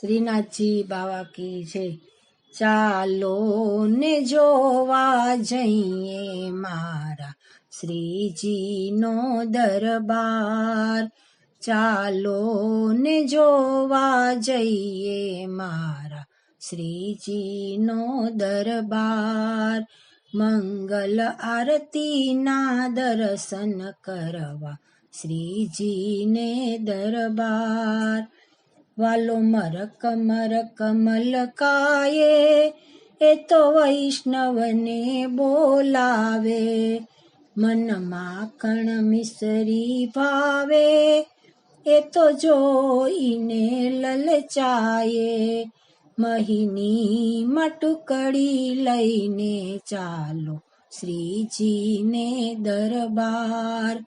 શ્રીનાથજી બાવા કી છે, ચાલો ને જોવા જઈએ મારા શ્રીજીનો દરબાર. ચાલો ને જોવા જઈએ મારા શ્રીજીનો દરબાર. મંગલ આરતીના દર્શન કરવા શ્રીજીને દરબાર. વાલો મરક મરક મલકાએ એ તો વૈષ્ણવને બોલાવે. મન માખણ મિસરી ભાવે, એ તો જોઈને લલચાયે. મહિની મટુકડી લઈને ચાલો શ્રીજીને દરબાર.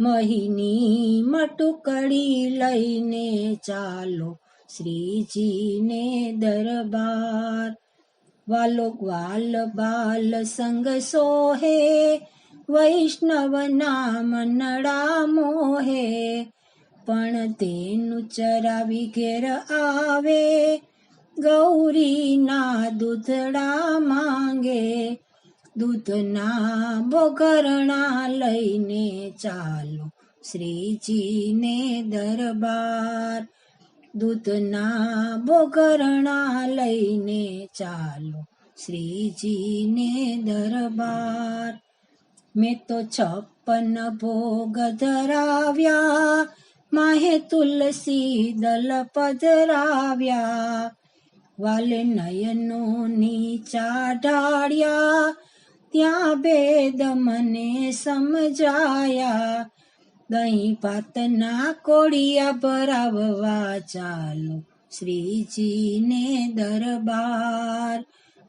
મહિની મટુકડી લઈને ચાલો શ્રીજીને દરબાર. વાલો ગ્વાલ બાલ સંગ સોહે, વૈષ્ણવ નામ નડા મોહે. પણ તેનું ચરાવી ઘેર આવે, ગૌરીના દૂધડા માંગે. દૂધના બોગરણા લઈને ચાલો શ્રીજીને દરબાર. દૂધના બોગરણા લઈને ચાલો શ્રીજીને દરબાર. મેં તો છપ્પન ભોગ ધરાવ્યા, માહે તુલસી દલ પધરાવ્યા. વાલે નયનો નીચા ઢાળ્યા ત્યાં ભેદ મને સમજાયા. દહીં પાતના કોળિયા ભરાવવા ચાલો શ્રીજીને દરબાર.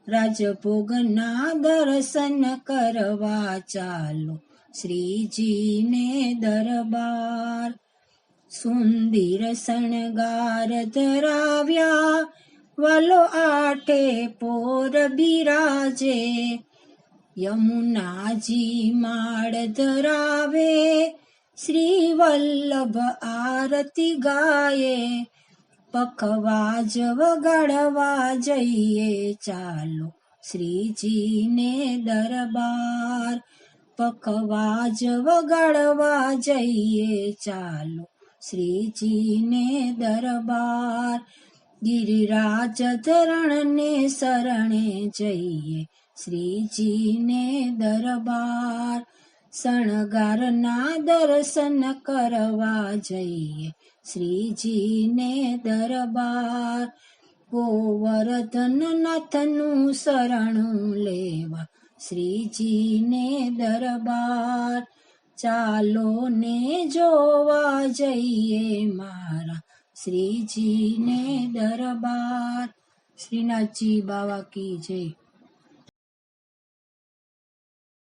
રાજભોગના દર્શન કરવા ચાલો શ્રીજીને દરબાર. સુંદર શણગાર ધરાવ્યા. વાલો આઠે પોર બિરાજે યમુનાજી માળ ધરાવે શ્રી વલ્લભ આરતી ગાયે પખવાજ વગાડવા જઈએ ચાલો શ્રીજીને દરબાર પખવાજ વગાડવા જઈએ ચાલો શ્રીજીને દરબાર ગિરિરાજ ધરણને શરણે જઈએ શ્રીજીને દરબાર શણગારના દર્શન કરવા જઈએ. શ્રીજીને દરબાર ગોવર્ધન નાથનું શરણું લેવા. શ્રીજીને દરબાર ચાલો ને જોવા જઈએ મારા. શ્રીજીને દરબાર. શ્રીનાથજી બાવા કી જય.